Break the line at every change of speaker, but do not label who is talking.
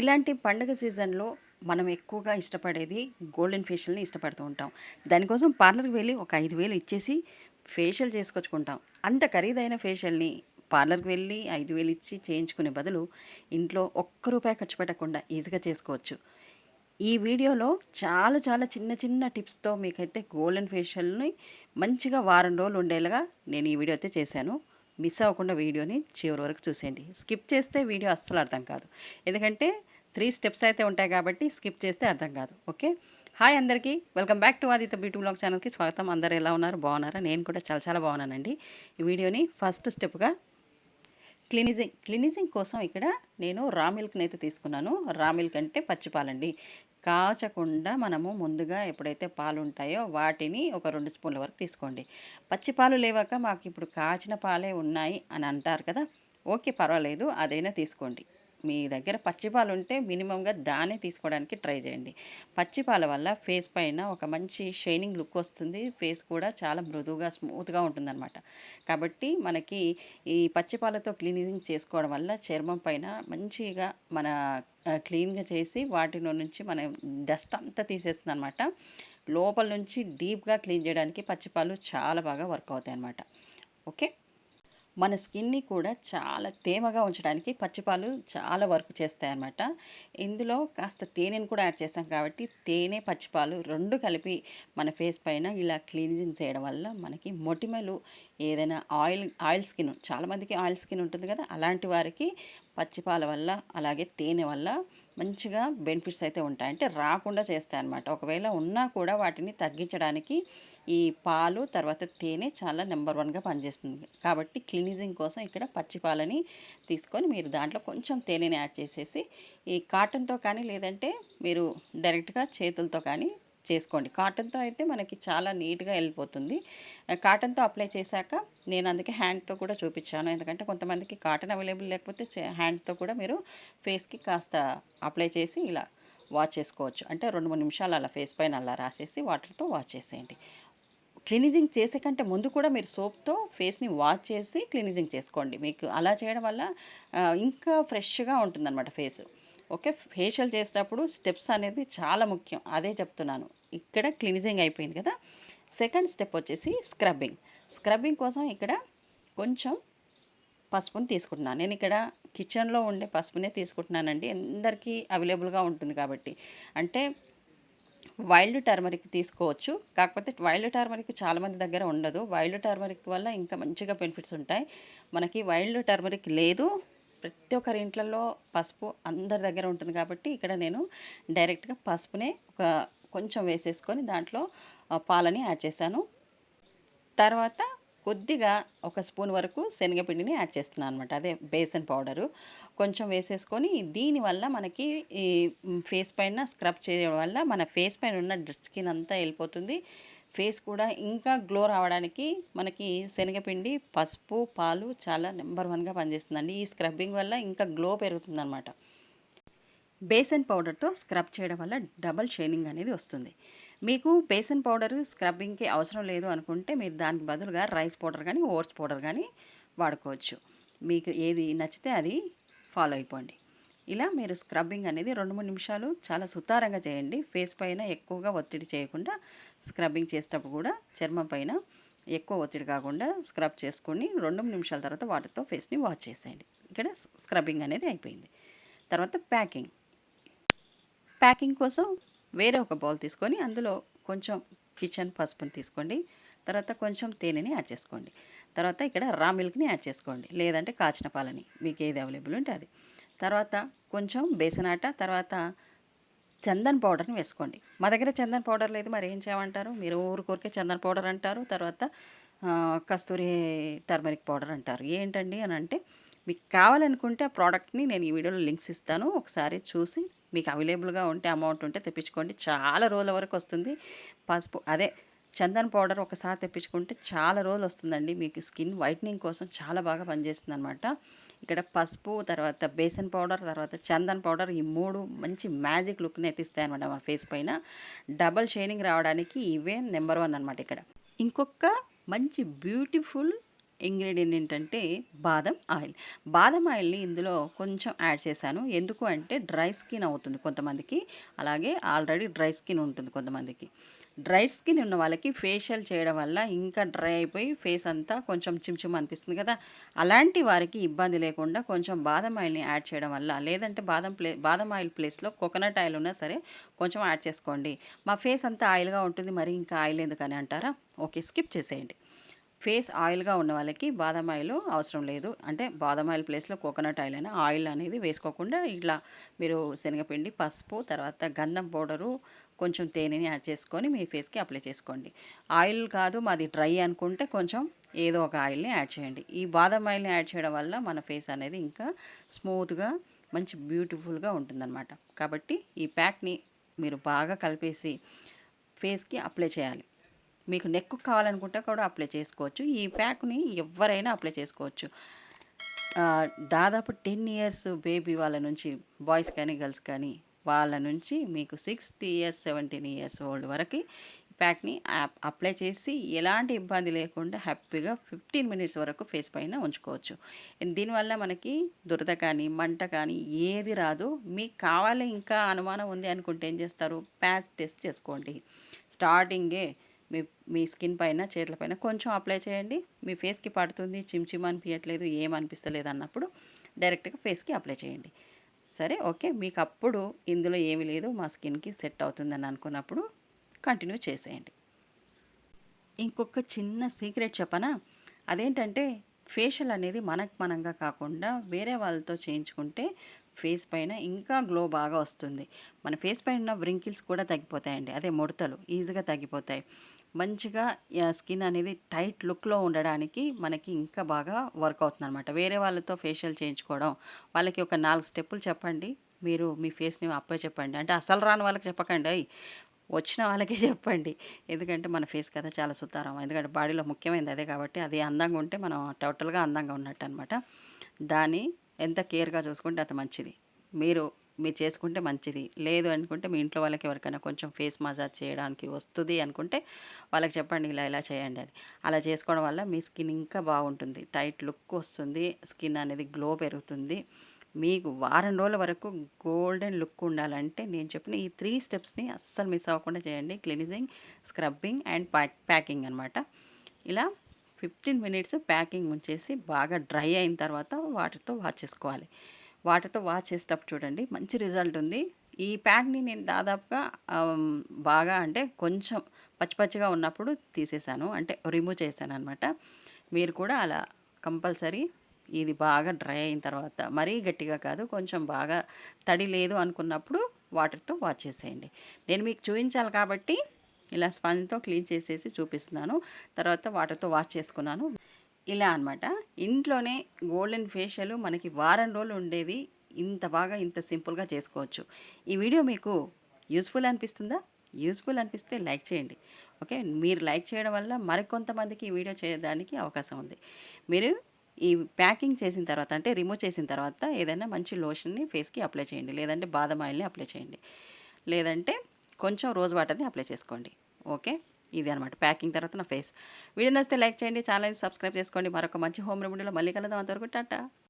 ఇలాంటి పండుగ సీజన్లో మనం ఎక్కువగా ఇష్టపడేది గోల్డెన్ ఫేషియల్ని ఇష్టపడుతూ ఉంటాం. దానికోసం పార్లర్కి వెళ్ళి ఒక ఐదు వేలు ఇచ్చేసి ఫేషియల్ చేసుకొచ్చుకుంటాం. అంత ఖరీదైన ఫేషియల్ని పార్లర్కి వెళ్ళి ఐదు వేలు ఇచ్చి చేయించుకునే బదులు ఇంట్లో ఒక్క రూపాయి ఖర్చు పెట్టకుండా ఈజీగా చేసుకోవచ్చు. ఈ వీడియోలో చాలా చాలా చిన్న చిన్న టిప్స్తో మీకైతే గోల్డెన్ ఫేషియల్ని మంచిగా వారం రోజులు ఉండేలాగా నేను ఈ వీడియో అయితే చేశాను. మిస్ అవ్వకుండా వీడియోని చివరి వరకు చూసేయండి. స్కిప్ చేస్తే వీడియో అస్సలు అర్థం కాదు. ఎందుకంటే త్రీ స్టెప్స్ అయితే ఉంటాయి కాబట్టి స్కిప్ చేస్తే అర్థం కాదు. ఓకే? హాయ్ అందరికీ. Welcome back to Aditya beauty blog ఛానల్కి స్వాగతం. అందరూ ఎలా ఉన్నారు? బాగున్నారా? నేను కూడా చాలా చాలా బాగున్నానండి. ఈ వీడియోని ఫస్ట్ స్టెప్గా క్లినిజింగ్ క్లినిజింగ్ కోసం ఇక్కడ నేను రా మిల్క్ని అయితే తీసుకున్నాను. రా మిల్క్ అంటే పచ్చిపాలండి కాచకుండా మనము ముందుగా ఎప్పుడైతే పాలు ఉంటాయో వాటిని ఒక రెండు స్పూన్ల వరకు తీసుకోండి. పచ్చి పాలు లేవాక మాకు ఇప్పుడు కాచిన పాలే ఉన్నాయి అని అంటారు కదా? ఓకే పర్వాలేదు అదైనా తీసుకోండి. మీ దగ్గర పచ్చిపాలు ఉంటే మినిమంగా దాన్ని తీసుకోవడానికి ట్రై చేయండి. పచ్చిపాల వల్ల ఫేస్ పైన ఒక మంచి షైనింగ్ లుక్ వస్తుంది. ఫేస్ కూడా చాలా మృదువుగా స్మూత్గా ఉంటుందన్నమాట. కాబట్టి మనకి ఈ పచ్చిపాలతో క్లీనింగ్ చేసుకోవడం వల్ల చర్మం పైన మంచిగా మన క్లీన్గా చేసి వాటిలో నుంచి మన డస్ట్ అంతా తీసేస్తుంది అనమాట లోపల నుంచి డీప్గా క్లీన్ చేయడానికి పచ్చిపాలు చాలా బాగా వర్క్ అవుతాయి అన్నమాట ఓకే? మన స్కిన్ని కూడా చాలా తేమగా ఉంచడానికి పచ్చిపాలు చాలా వర్క్ చేస్తాయి అన్నమాట ఇందులో కాస్త తేనెను కూడా యాడ్ చేస్తాం కాబట్టి తేనె పచ్చిపాలు రెండు కలిపి మన ఫేస్ పైన ఇలా క్లీనింగ్ చేయడం వల్ల మనకి మొటిమలు ఏదైనా ఆయిల్ ఆయిల్ స్కిన్ చాలామందికి ఆయిల్ స్కిన్ ఉంటుంది కదా అలాంటి వారికి పచ్చిపాల వల్ల అలాగే తేనె వల్ల మంచిగా బెనిఫిట్స్ అయితే ఉంటాయి అంటే రాకుండా చేస్తాయి అన్నమాట ఒకవేళ ఉన్నా కూడా వాటిని తగ్గించడానికి ఈ పాలు తర్వాత తేనె చాలా నెంబర్ వన్గా పనిచేస్తుంది. కాబట్టి క్లీనిజింగ్ కోసం ఇక్కడ పచ్చి పాలని తీసుకొని మీరు దాంట్లో కొంచెం తేనెని యాడ్ చేసేసి ఈ కాటన్తో కానీ లేదంటే మీరు డైరెక్ట్గా చేతులతో కానీ చేసుకోండి. కాటన్తో అయితే మనకి చాలా నీట్గా వెళ్ళిపోతుంది. కాటన్తో అప్లై చేశాక నేను అందుకే హ్యాండ్తో కూడా చూపించాను. ఎందుకంటే కొంతమందికి కాటన్ అవైలబుల్ లేకపోతే హ్యాండ్స్తో కూడా మీరు ఫేస్కి కాస్త అప్లై చేసి ఇలా వాష్ చేసుకోవచ్చు. అంటే రెండు మూడు నిమిషాలు అలా ఫేస్ పైన అలా రాసేసి వాటర్తో వాష్ చేసేయండి. క్లీనిజింగ్ చేసే కంటే ముందు కూడా మీరు సోప్తో ఫేస్ని వాష్ చేసి క్లీనిజింగ్ చేసుకోండి. మీకు అలా చేయడం వల్ల ఇంకా ఫ్రెష్గా ఉంటుందన్నమాట ఫేస్. ఓకే? ఫేషియల్ చేసేటప్పుడు స్టెప్స్ అనేది చాలా ముఖ్యం. అదే చెప్తున్నాను. ఇక్కడ క్లీనిజింగ్ అయిపోయింది కదా? సెకండ్ స్టెప్ వచ్చేసి స్క్రబ్బింగ్. స్క్రబ్బింగ్ కోసం ఇక్కడ కొంచెం పసుపుని తీసుకుంటున్నాను. నేను ఇక్కడ కిచెన్లో ఉండే పసుపునే తీసుకుంటున్నానండి. అందరికీ అవైలబుల్గా ఉంటుంది కాబట్టి. అంటే వైల్డ్ టర్మరిక్ తీసుకోవచ్చు. కాకపోతే వైల్డ్ టర్మరిక్ చాలామంది దగ్గర ఉండదు. వైల్డ్ టర్మరిక్ వల్ల ఇంకా మంచిగా బెనిఫిట్స్ ఉంటాయి. మనకి వైల్డ్ టర్మరిక్ లేదు. ప్రతి ఒక్కరి ఇంట్లలో పసుపు అందరి దగ్గర ఉంటుంది కాబట్టి ఇక్కడ నేను డైరెక్ట్గా పసుపునే ఒక కొంచెం వేసేసుకొని దాంట్లో పాలని యాడ్ చేశాను. తర్వాత కొద్దిగా ఒక స్పూన్ వరకు శనగపిండిని యాడ్ చేస్తున్నాను అనమాట అదే బేసన్ పౌడరు. కొంచెం వేసేసుకొని దీనివల్ల మనకి ఈ ఫేస్ పైన స్క్రబ్ చేయడం వల్ల మన ఫేస్ పైన ఉన్న స్కిన్ అంతా వెళ్ళిపోతుంది. ఫేస్ కూడా ఇంకా గ్లో రావడానికి మనకి శనగపిండి పసుపు పాలు చాలా నెంబర్ వన్గా పనిచేస్తుందండి. ఈ స్క్రబ్బింగ్ వల్ల ఇంకా గ్లో పెరుగుతుందన్నమాట. బేసన్ పౌడర్తో స్క్రబ్ చేయడం వల్ల డబల్ షైనింగ్ అనేది వస్తుంది. మీకు బేసన్ పౌడర్ స్క్రబ్బింగ్కి అవసరం లేదు అనుకుంటే మీరు దానికి బదులుగా రైస్ పౌడర్ కానీ ఓట్స్ పౌడర్ కానీ వాడుకోవచ్చు. మీకు ఏది నచ్చితే అది ఫాలో అయిపోండి. ఇలా మీరు స్క్రబ్బింగ్ అనేది రెండు మూడు నిమిషాలు చాలా సుతారంగా చేయండి. ఫేస్ పైన ఎక్కువగా ఒత్తిడి చేయకుండా స్క్రబ్బింగ్ చేసేటప్పుడు కూడా చర్మం పైన ఎక్కువ ఒత్తిడి కాకుండా స్క్రబ్ చేసుకుని రెండు మూడు నిమిషాల తర్వాత వాటితో ఫేస్ని వాష్ చేసేయండి. ఇక్కడ స్క్రబ్బింగ్ అనేది అయిపోయింది. తర్వాత ప్యాకింగ్. ప్యాకింగ్ కోసం వేరే ఒక బౌల్ తీసుకొని అందులో కొంచెం కిచెన్ పసుపుని తీసుకోండి. తర్వాత కొంచెం తేనెని యాడ్ చేసుకోండి. తర్వాత ఇక్కడ రా మిల్క్ని యాడ్ చేసుకోండి. లేదంటే కాచిన పాలని మీకు ఏది అవైలబుల్ ఉంటే అది. తర్వాత కొంచెం బేసన్ ఆట తర్వాత చందన్ పౌడర్ని వేసుకోండి. మా దగ్గర చందన్ పౌడర్ లేదు. మరి ఏం చేయమంటారు? మీరు ఊరికొరికే చందన్ పౌడర్ అంటారు. తర్వాత కస్తూరి టర్మరిక్ పౌడర్ అంటారు. ఏంటండి అని అంటే మీకు కావాలనుకుంటే ఆ ప్రోడక్ట్ని నేను ఈ వీడియోలో లింక్స్ ఇస్తాను. ఒకసారి చూసి మీకు అవైలబుల్గా ఉంటే అమౌంట్ ఉంటే తెప్పించుకోండి. చాలా రోజుల వరకు వస్తుంది. పసుపు అదే చందన్ పౌడర్ ఒకసారి తెప్పించుకుంటే చాలా రోజులు వస్తుందండి. మీకు స్కిన్ వైట్నింగ్ కోసం చాలా బాగా పనిచేస్తుంది అనమాట ఇక్కడ పసుపు తర్వాత బేసన్ పౌడర్ తర్వాత చందన్ పౌడర్ ఈ మూడు మంచి మ్యాజిక్ లుక్ని ఎత్తిస్తాయి అనమాట మన ఫేస్ పైన. డబల్ షైనింగ్ రావడానికి ఇవే నెంబర్ వన్ అనమాట ఇక్కడ. ఇంకొక మంచి బ్యూటిఫుల్ ఇంగ్రీడియంట్ ఏంటంటే బాదం ఆయిల్. బాదం ఆయిల్ని ఇందులో కొంచెం యాడ్ చేశాను. ఎందుకు అంటే డ్రై స్కిన్ అవుతుంది కొంతమందికి. అలాగే ఆల్రెడీ డ్రై స్కిన్ ఉంటుంది కొంతమందికి. డ్రై స్కిన్ ఉన్న వాళ్ళకి ఫేషియల్ చేయడం వల్ల ఇంకా డ్రై అయిపోయి ఫేస్ అంతా కొంచెం చిమ్చిమ్ అనిపిస్తుంది కదా. అలాంటి వారికి ఇబ్బంది లేకుండా కొంచెం బాదం ఆయిల్ని యాడ్ చేయడం వల్ల లేదంటే బాదం ప్లే బాదం ఆయిల్ ప్లేస్లో కోకోనట్ ఆయిల్ ఉన్నా సరే కొంచెం యాడ్ చేసుకోండి. మా ఫేస్ అంతా ఆయిల్గా ఉంటుంది మరి ఇంకా ఆయిల్ ఎందుకని అంటారా? ఓకే స్కిప్ చేసేయండి. ఫేస్ ఆయిల్గా ఉన్న వాళ్ళకి బాదం ఆయిల్ అవసరం లేదు. అంటే బాదం ఆయిల్ ప్లేస్లో కోకోనట్ ఆయిల్ అయినా ఆయిల్ అనేది వేసుకోకుండా ఇట్లా మీరు శనగపిండి పసుపు తర్వాత గంధం పౌడరు కొంచెం తేనెని యాడ్ చేసుకొని మీ ఫేస్కి అప్లై చేసుకోండి. ఆయిల్ కాదు మాది డ్రై అనుకుంటే కొంచెం ఏదో ఒక ఆయిల్ని యాడ్ చేయండి. ఈ బాదం ఆయిల్ని యాడ్ చేయడం వల్ల మన ఫేస్ అనేది ఇంకా స్మూత్గా మంచి బ్యూటిఫుల్గా ఉంటుందన్నమాట. కాబట్టి ఈ ప్యాక్ని మీరు బాగా కలిపేసి ఫేస్కి అప్లై చేయాలి. మీకు నెక్ కావాలనుకుంటే కూడా అప్లై చేసుకోవచ్చు. ఈ ప్యాక్ని ఎవరైనా అప్లై చేసుకోవచ్చు. దాదాపు టెన్ ఇయర్స్ బేబీ వాళ్ళ నుంచి బాయ్స్ కానీ గర్ల్స్ కానీ వాళ్ళ నుంచి మీకు sixty years seventeen years old వరకు ప్యాక్ని అప్లై చేసి ఎలాంటి ఇబ్బంది లేకుండా హ్యాపీగా ఫిఫ్టీన్ మినిట్స్ వరకు ఫేస్ పైన ఉంచుకోవచ్చు. దీనివల్ల మనకి దురద కానీ మంట కానీ ఏది రాదు. మీకు కావాలి ఇంకా అనుమానం ఉంది అనుకుంటే ఏం చేస్తారు? ప్యాచ్ టెస్ట్ చేసుకోండి. స్టార్టింగే మీ మీ స్కిన్ పైన చేతుల పైన కొంచెం అప్లై చేయండి. మీ ఫేస్కి పడుతుంది చిమ్ అనిపించట్లేదు ఏమనిపిస్తలేదు అన్నప్పుడు డైరెక్ట్గా ఫేస్కి అప్లై చేయండి. సరే ఓకే. మీకు అప్పుడు ఇందులో ఏమీ లేదు మా స్కిన్కి సెట్ అవుతుందని అనుకున్నప్పుడు కంటిన్యూ చేసేయండి. ఇంకొక చిన్న సీక్రెట్ చెప్పనా? అదేంటంటే ఫేషియల్ అనేది మనకు మనంగా కాకుండా వేరే వాళ్ళతో చేయించుకుంటే ఫేస్ పైన ఇంకా గ్లో బాగా వస్తుంది. మన ఫేస్ పైన ఉన్న వ్రింకిల్స్ కూడా తగ్గిపోతాయండి. అదే ముడతలు ఈజీగా తగ్గిపోతాయి. మంచిగా స్కిన్ అనేది టైట్ లుక్లో ఉండడానికి మనకి ఇంకా బాగా వర్క్ అవుతుంది అనమాట వేరే వాళ్ళతో ఫేషియల్ చేయించుకోవడం వాళ్ళకి ఒక నాలుగు స్టెప్పులు చెప్పండి. మీరు మీ ఫేస్ని అప్పే చెప్పండి. అంటే అసలు రాని వాళ్ళకి చెప్పకండి. వచ్చిన వాళ్ళకే చెప్పండి. ఎందుకంటే మన ఫేస్ కదా చాలా సుతారం. ఎందుకంటే బాడీలో ముఖ్యమైనది అదే కాబట్టి అది అందంగా ఉంటే మనం టోటల్గా అందంగా ఉన్నట్టు అనమాట దాన్ని ఎంత కేర్గా చూసుకుంటే అంత మంచిది. మీరు మీరు చేసుకుంటే మంచిది. లేదు అనుకుంటే మీ ఇంట్లో వాళ్ళకి ఎవరికైనా కొంచెం ఫేస్ మసాజ్ చేయడానికి వస్తుంది అనుకుంటే వాళ్ళకి చెప్పండి ఇలా ఇలా చేయండి అని. అలా చేసుకోవడం వల్ల మీ స్కిన్ ఇంకా బాగుంటుంది. టైట్ లుక్ వస్తుంది. స్కిన్ అనేది గ్లో పెరుగుతుంది. మీకు వారం రోజుల వరకు గోల్డెన్ లుక్ ఉండాలంటే నేను చెప్పిన ఈ త్రీ స్టెప్స్ని అస్సలు మిస్ అవ్వకుండా చేయండి. Cleansing scrubbing and pack packing అనమాట ఇలా ఫిఫ్టీన్ మినిట్స్ ప్యాకింగ్ ఉంచేసి బాగా డ్రై అయిన తర్వాత వాటర్తో వాష్ చేసుకోవాలి. వాటర్తో వాష్ చేసేటప్పుడు చూడండి మంచి రిజల్ట్ ఉంది. ఈ ప్యాక్ని నేను దాదాపుగా బాగా అంటే కొంచెం పచ్చి పచ్చిగా ఉన్నప్పుడు తీసేసాను. అంటే రిమూవ్ చేశాను అనమాట మీరు కూడా అలా కంపల్సరీ ఇది బాగా డ్రై అయిన తర్వాత మరీ గట్టిగా కాదు కొంచెం బాగా తడి లేదు అనుకున్నప్పుడు వాటర్తో వాష్ చేసేయండి. నేను మీకు చూపించాలి కాబట్టి ఇలా స్పంజ్తో క్లీన్ చేసేసి చూపిస్తున్నాను. తర్వాత వాటర్తో వాష్ చేసుకున్నాను. ఇలా అనమాట ఇంట్లోనే గోల్డెన్ ఫేషియల్ మనకి వారం రోజులు ఉండేది. ఇంత బాగా ఇంత సింపుల్గా చేసుకోవచ్చు. ఈ వీడియో మీకు యూస్ఫుల్ అనిపిస్తుందా? యూస్ఫుల్ అనిపిస్తే లైక్ చేయండి. ఓకే? మీరు లైక్ చేయడం వల్ల మరికొంతమందికి ఈ వీడియో చేయడానికి అవకాశం ఉంది. మీరు ఈ ప్యాకింగ్ చేసిన తర్వాత అంటే రిమూవ్ చేసిన తర్వాత ఏదైనా మంచి లోషన్ని ఫేస్కి అప్లై చేయండి. లేదంటే బాదం ఆయిల్ని అప్లై చేయండి. లేదంటే కొంచెం రోజ్ వాటర్ని అప్లై చేసుకోండి. ఓకే? ఇది అనమాట ప్యాకింగ్ తర్వాత నా ఫేస్. వీడియో నచ్చితే లైక్ చేయండి ఛానల్ని సబ్స్క్రైబ్ చేసుకోండి. మరొక మంచి హోమ్ రెమెడీలో మళ్ళీ కలదాం అంతవరకు టాటా.